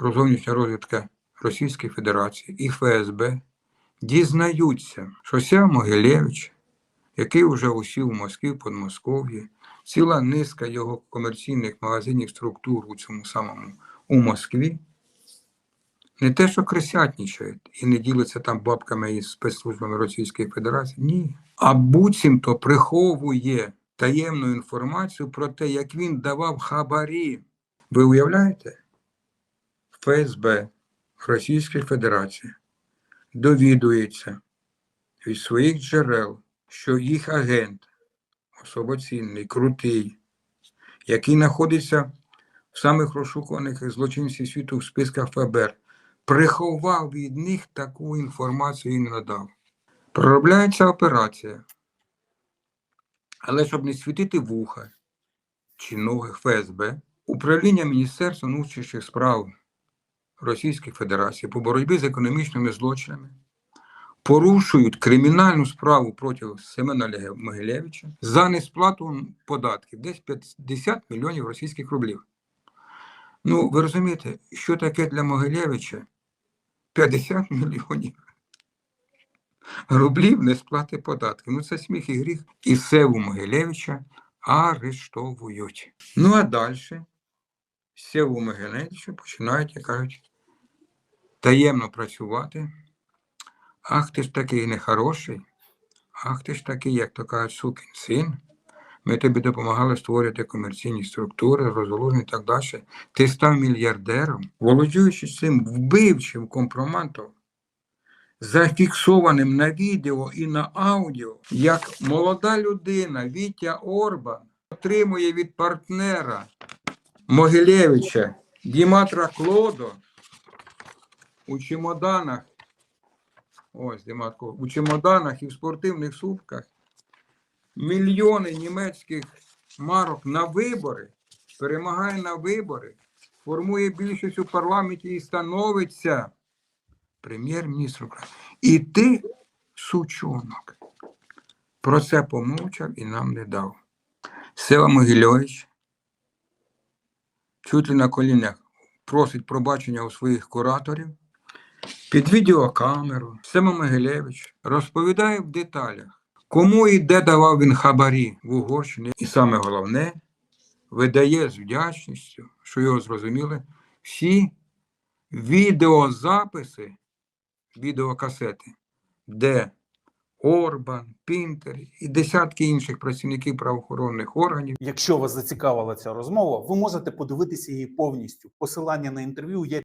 зовнішня розвідка Російської Федерації і ФСБ дізнаються, що Ся Могилевич, який вже усів у Москві, в Подмосков'ї, ціла низка його комерційних магазинів структур у цьому самому у Москві, не те, що крисятнічають і не діляться там бабками із спецслужбами Російської Федерації, ні. А буцімто приховує таємну інформацію про те, як він давав хабарі. Ви уявляєте? ФСБ Російської Федерації довідується від своїх джерел, що їх агент особоцінний, крутий, який знаходиться в самих розшукуваних злочинців світу в списках ФБР, приховав від них таку інформацію і не надав. Проробляється операція. Але щоб не світити вуха чи ноги ФСБ, управління Міністерства внутрішніх справ Російської Федерації по боротьбі з економічними злочинами порушують кримінальну справу проти Семена Могилевича за несплату податків, десь 50 мільйонів російських рублів. Ну, ви розумієте, що таке для Могилевича 50 мільйонів рублів несплати податків. Ну, це сміх і гріх. І все у Могилевича арештовують. Ну, а далі Севу Могилевича починають, як кажуть, таємно працювати. Ах, ти ж такий нехороший. Ах, ти ж такий, як то кажуть, сукин син. Ми тобі допомагали створювати комерційні структури, розголуження і так далі. Ти став мільярдером, володіючи цим вбивчим компроматом, зафіксованим на відео і на аудіо, як молода людина Вітя Орбан отримує від партнера Могилевича Діматра Клодо у чемоданах. Ось Діматко, у чемоданах і в спортивних сумках мільйони німецьких марок на вибори, перемагає на вибори, формує більшість у парламенті і становиться прем'єр-міністр України. І ти, сучонок, про це помовчав і нам не дав. Сева Могильович чуть ли на колінах просить пробачення у своїх кураторів. Під відеокамеру Сема Могилевич розповідає в деталях, кому і де давав він хабарі в Угорщині. І саме головне, видає з вдячністю, що його зрозуміли, всі відеозаписи, відеокасети, де Орбан, Пінтер і десятки інших працівників правоохоронних органів Якщо вас зацікавила ця розмова, ви можете подивитися її повністю. Посилання на інтерв'ю є